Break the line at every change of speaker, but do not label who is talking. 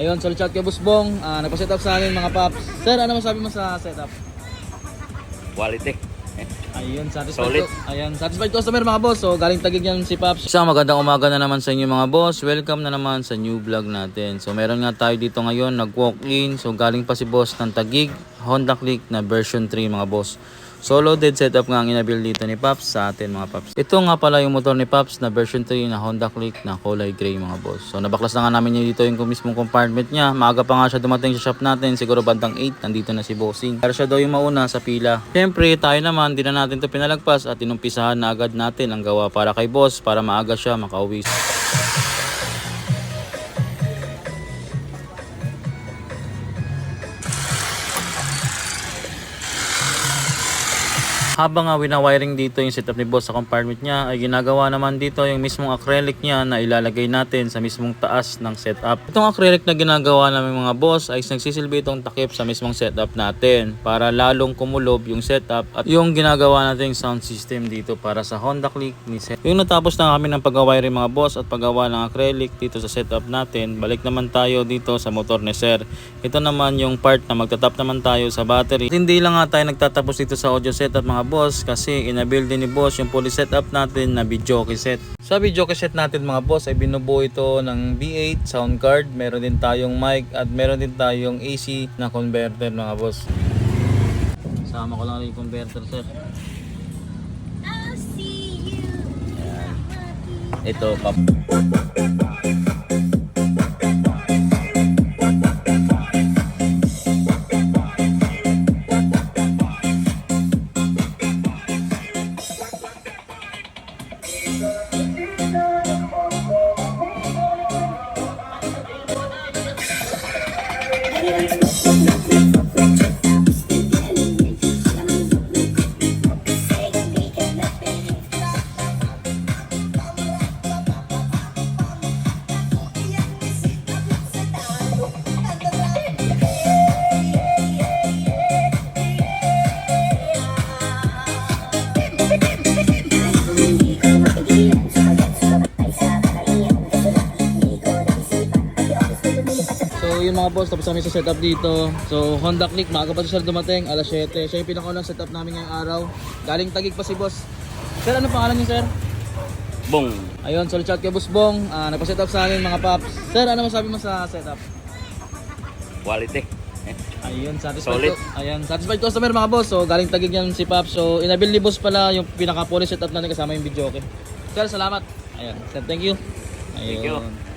Ayun, so chat kay Busbong. Uh, ah, nagpa-set up sa akin mga paps. Sir, ano masabi mo sa setup?
Quality.
Ayun, satisfied
Solid.
Ko. Ayun, satisfied customer mga boss. So, galing tagig yan si Paps. Isang magandang umaga na naman sa inyo mga boss. Welcome na naman sa new vlog natin. So, meron nga tayo dito ngayon, nag-walk in. So, galing pa si boss ng tagig. Honda Click na version 3 mga boss. So, loaded setup nga ang inabil dito ni Paps sa atin mga Paps. Ito nga pala yung motor ni Paps na version 3 na Honda Click na kulay gray mga boss. So, nabaklas na nga namin dito yung mismong compartment niya. Maaga pa nga siya dumating sa shop natin. Siguro bandang 8, nandito na si Bossing. Pero siya daw yung mauna sa pila. Siyempre, tayo naman, di na natin to pinalagpas at inumpisahan na agad natin ang gawa para kay boss para maaga siya makauwi. Habang nga winawiring dito yung setup ni boss sa compartment niya, ay ginagawa naman dito yung mismong acrylic niya na ilalagay natin sa mismong taas ng setup. Itong acrylic na ginagawa namin mga boss ay nagsisilbi itong takip sa mismong setup natin para lalong kumulob yung setup at yung ginagawa nating sound system dito para sa Honda Click ni Sir. Yung natapos na kami ng pag-wiring mga boss at paggawa ng acrylic dito sa setup natin, balik naman tayo dito sa motor ni Sir. Ito naman yung part na magtatap naman tayo sa battery. Hindi lang nga tayo nagtatapos dito sa audio setup mga boss kasi inabuild din ni boss yung fully setup natin na video set. Sa video set natin mga boss ay binubuo ito ng B8 sound card, meron din tayong mic at meron din tayong AC na converter mga boss. Sama ko lang yung converter sir.
I'll see you.
Ito pap. So yung mga boss, tapos kami sa setup dito. So Honda Click, maaga pa siya dumating, alas 7. Siya yung pinakaunang setup namin ngayong araw. Galing tagig pa si boss. Sir, ano pangalan niyo sir?
Bong.
Ayun, solid shout kay Boss Bong. Ah, nagpa-setup sa amin mga paps. Sir, ano masabi mo sa setup?
Quality.
Ayun, satisfied
Solid.
ko. Ayun, satisfied customer mga boss. So, galing tagig yan si Paps. So, inabil ni boss pala yung pinaka-fully setup natin kasama yung video okay. Sir, salamat. Ayun, sir, thank you. Ayun.
Thank you.